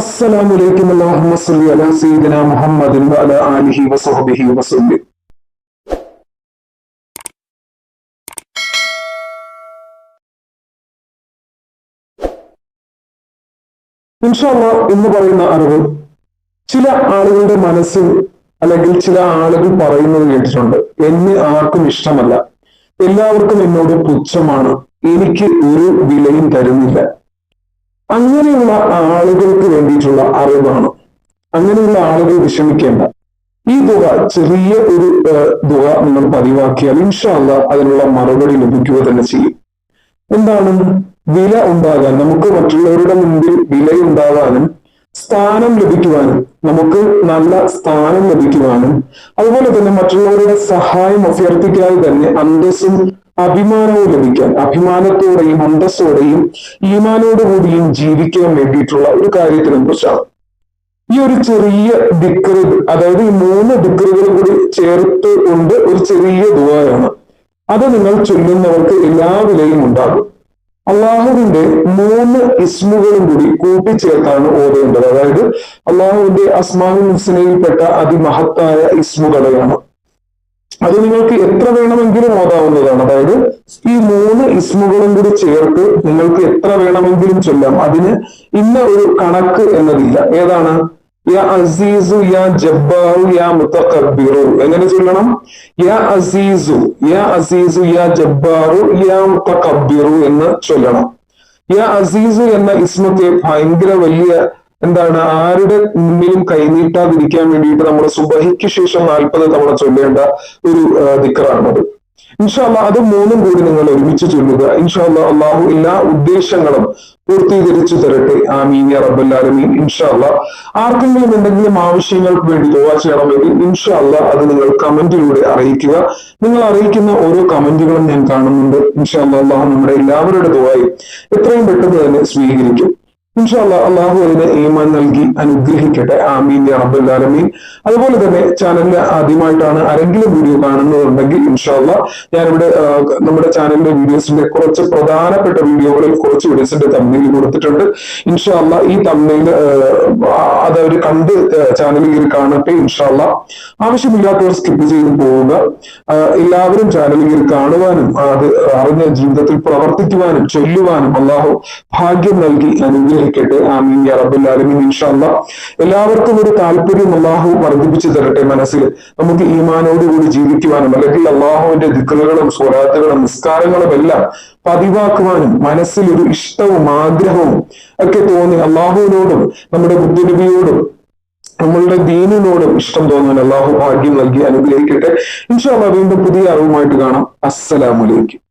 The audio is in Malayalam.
السلام عليكم اللهم صل على سيدنا محمد وعلى آله وصحبه وسلم ഇൻഷാല്ല എന്ന് പറയുന്ന അറിവ് ചില ആളുകളുടെ മനസ്സിൽ അല്ലെങ്കിൽ ചില ആളുകൾ പറയുന്നത് കേട്ടിട്ടുണ്ട് എന്നെ ആർക്കും ഇഷ്ടമല്ല എല്ലാവർക്കും എന്നോട് പുച്ഛമാണ് എനിക്ക് ഒരു വിലയും തരുന്നില്ല അങ്ങനെയുള്ള ആളുകൾക്ക് വേണ്ടിയിട്ടുള്ള അറിവാണ്. അങ്ങനെയുള്ള ആളുകൾ വിഷമിക്കേണ്ട. ഈ തുക ചെറിയ ഒരു തുക നിങ്ങൾ പതിവാക്കിയാൽ ഇൻഷാല്ല അതിനുള്ള മറുപടി ലഭിക്കുക തന്നെ ചെയ്യും. എന്താണ്? വില ഉണ്ടാകാൻ നമുക്ക് മറ്റുള്ളവരുടെ മുമ്പിൽ വിലയുണ്ടാകാനും സ്ഥാനം ലഭിക്കുവാനും നമുക്ക് നല്ല സ്ഥാനം ലഭിക്കുവാനും അതുപോലെ തന്നെ മറ്റുള്ളവരുടെ സഹായം അഭ്യർത്ഥിക്കാതെ തന്നെ അന്തസ്സും അഭിമാനവും ലഭിക്കാൻ അഭിമാനത്തോടെയും അന്തസ്സോടെയും ഈമാനോടുകൂടിയും ജീവിക്കാൻ വേണ്ടിയിട്ടുള്ള ഒരു കാര്യത്തിനെ കുറിച്ചാണ് ഈ ഒരു ചെറിയ ദിക്കറ് അതായത് ഈ മൂന്ന് ദിക്കറുകളും കൂടി ചേർത്ത് കൊണ്ട് ഒരു ചെറിയ ദുവായാണ്. അത് നിങ്ങൾ ചൊല്ലുന്നവർക്ക് എല്ലാ വിലയും ഉണ്ടാകും. അള്ളാഹുവിന്റെ മൂന്ന് ഇസ്മുകളും കൂടി കൂട്ടിച്ചേർത്താണ് ഓതേണ്ടത്. അതായത് അള്ളാഹുവിന്റെ അസ്മാഹു ഹുസ്നയിൽപ്പെട്ട അതിമഹത്തായ ഇസ്മുകളെയാണ്. അത് നിങ്ങൾക്ക് എത്ര വേണമെങ്കിലും ഓതാവുന്നതാണ്. അതായത് ഈ മൂന്ന് ഇസ്മുകളും കൂടി ചേർത്ത് നിങ്ങൾക്ക് എത്ര വേണമെങ്കിലും ചൊല്ലാം. അതിന് ഇന്ന ഒരു കണക്ക് എന്നതില്ല. ഏതാണ്? അസീസു യാ ജബ്ബാറു യാ മുത്തഖബ്ബിറു എങ്ങനെ ചൊല്ലണം? യാ അസീസു യാ അസീസു യാ ജബ്ബാറു യാ മുത്തഖബ്ബിറു എന്ന് ചൊല്ലണം. യാ അസീസു എന്ന ഇസ്മത്തെ ഭയങ്കര വലിയ എന്താണ് ആരുടെ മുന്നിലും കൈനീട്ടാതിരിക്കാൻ വേണ്ടിയിട്ട് നമ്മുടെ സുബഹിക്ക് ശേഷം നാൽപ്പത് തവണ ചൊല്ലേണ്ട ഒരു ദിക്കറാണത്. ഇൻഷാല്ല അത് മൂന്നും കൂടി നിങ്ങൾ ഒരുമിച്ച് ചൊല്ലുക. ഇൻഷാല്ല അള്ളാഹു എല്ലാ ഉദ്ദേശങ്ങളും പൂർത്തീകരിച്ചു തരട്ടെ. ആമീൻ റബ്ബല്ലാലമീൻ ഇൻഷാല്ല ആർക്കെങ്കിലും എന്തെങ്കിലും ആവശ്യങ്ങൾക്ക് വേണ്ടി ദുവാ ചെയ്യണമെങ്കിൽ ഇൻഷാല്ല അത് നിങ്ങൾ കമന്റിലൂടെ അറിയിക്കുക. നിങ്ങൾ അറിയിക്കുന്ന ഓരോ കമന്റുകളും ഞാൻ കാണുന്നുണ്ട്. ഇൻഷാല്ല അള്ളാഹു നമ്മുടെ എല്ലാവരുടെ ദുവായും എത്രയും പെട്ടെന്ന് തന്നെ സ്വീകരിക്കും. ഇൻഷാല്ല അള്ളാഹു അതിന് ഈമാൻ നൽകി അനുഗ്രഹിക്കട്ടെ. ആമീൻ അബ്ദുല്ലാലമീൻ അതുപോലെ തന്നെ ചാനലിൽ ആദ്യമായിട്ടാണ് ആരെങ്കിലും വീഡിയോ കാണുന്നതുണ്ടെങ്കിൽ ഇൻഷാല്ല ഞാനിവിടെ നമ്മുടെ ചാനലിന്റെ വീഡിയോസിന്റെ കുറച്ച് പ്രധാനപ്പെട്ട വീഡിയോകളിൽ കുറച്ച് വീഡിയോസിന്റെ തമ്മിൽ കൊടുത്തിട്ടുണ്ട്. ഇൻഷാല്ല ഈ തമ്മിൽ അത് അവർ കണ്ട് ചാനലിൽ കാണട്ടെ ഇൻഷാല്ല ആവശ്യമില്ലാത്തവർ സ്കിപ്പ് ചെയ്ത് പോവുക. എല്ലാവരും ചാനലിൽ കാണുവാനും അത് അറിഞ്ഞ ജീവിതത്തിൽ പ്രവർത്തിക്കുവാനും ചൊല്ലുവാനും അള്ളാഹു ഭാഗ്യം നൽകി അനുഗ്രഹിക്കും അനുഗ്രഹിക്കട്ടെ ആമീൻ. ഇൻഷാല്ല എല്ലാവർക്കും ഒരു താല്പര്യം അള്ളാഹു വർദ്ധിപ്പിച്ചു തരട്ടെ മനസ്സിൽ. നമുക്ക് ഈമാനോടുകൂടി ജീവിക്കുവാനും അല്ലെങ്കിൽ അള്ളാഹുവിന്റെ ദിക്കലുകളും സ്വരാത്തുകളും നിസ്കാരങ്ങളും എല്ലാം പതിവാക്കുവാനും മനസ്സിൽ ഒരു ഇഷ്ടവും ആഗ്രഹവും ഒക്കെ തോന്നി അള്ളാഹുവിനോടും നമ്മുടെ ബുദ്ധിനബിയോടും നമ്മളുടെ ദീനിനോടും ഇഷ്ടം തോന്നാൻ അള്ളാഹു ഭാഗ്യം നൽകി അനുഗ്രഹിക്കട്ടെ. ഇൻഷാല്ല വീണ്ടും പുതിയ അറിവുമായിട്ട് കാണാം. അസ്സലാമലൈക്കും